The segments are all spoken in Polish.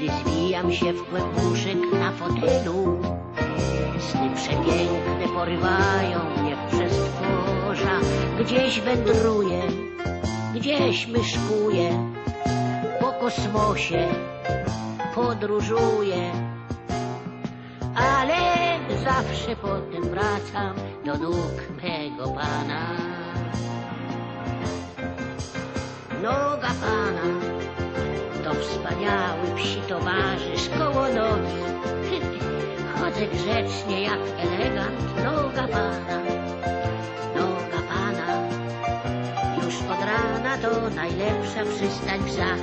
Kłaniam się w kłębuszek na fotelu. Sny przepiękne porywają mnie w przestworza. Gdzieś wędruję, gdzieś myszkuję. Po kosmosie podróżuję. Ale zawsze potem wracam do nóg mego Pana. Noga Pana wspaniały psi towarzysz koło nogi. Chodzę grzecznie jak elegant, noga Pana, noga Pana. Już od rana to najlepsza przystań psa.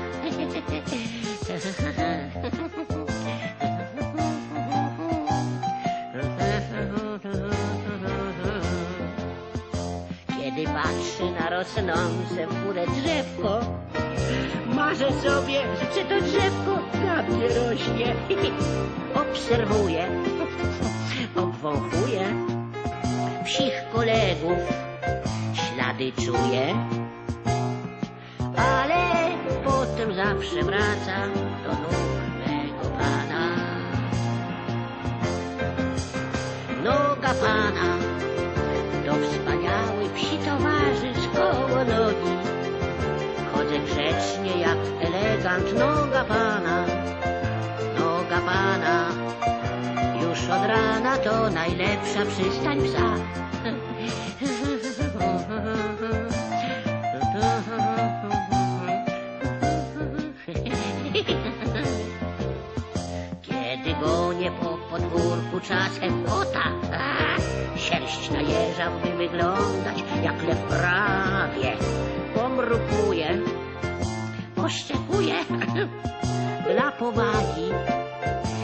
Kiedy patrzę na rosnące w górę drzewko, marzę sobie, że to drzewko mnie rośnie. Obserwuję, obwąchuję psich kolegów, ślady czuję, ale potem zawsze wracam do nóg mego pana. Noga pana to wspaniały psi towarzysz koło nogi. Chodzę grzecznie elegant, noga pana, noga pana. Już od rana to najlepsza przystań psa. Kiedy gonię po podwórku czasem kota, sierść na jeża by wyglądać jak. dla powagi.